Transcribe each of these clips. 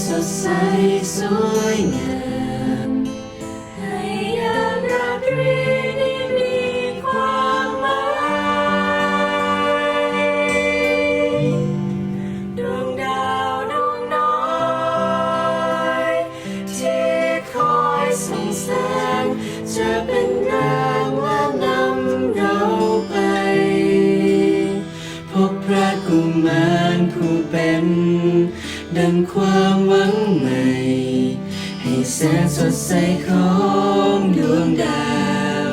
Jesus, sai sonhar. ดังความหวังใหม่ ให้แสงสดใสของดวงดาว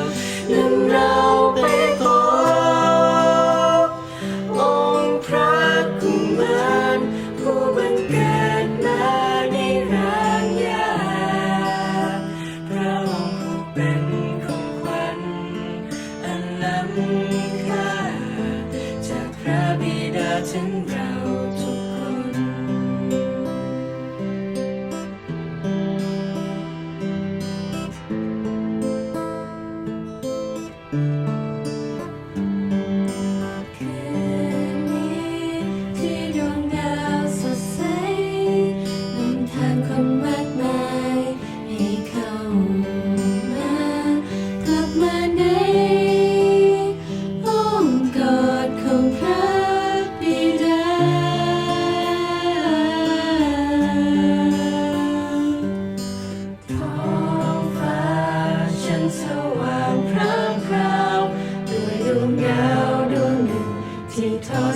นำเราไป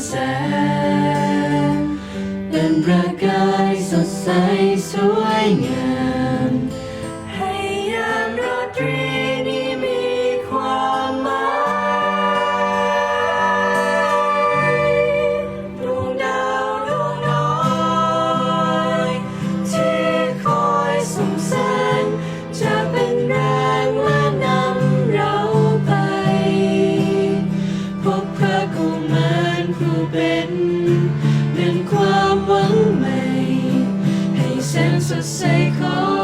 แสเป็นประกายสดใสสวยงาม to say close.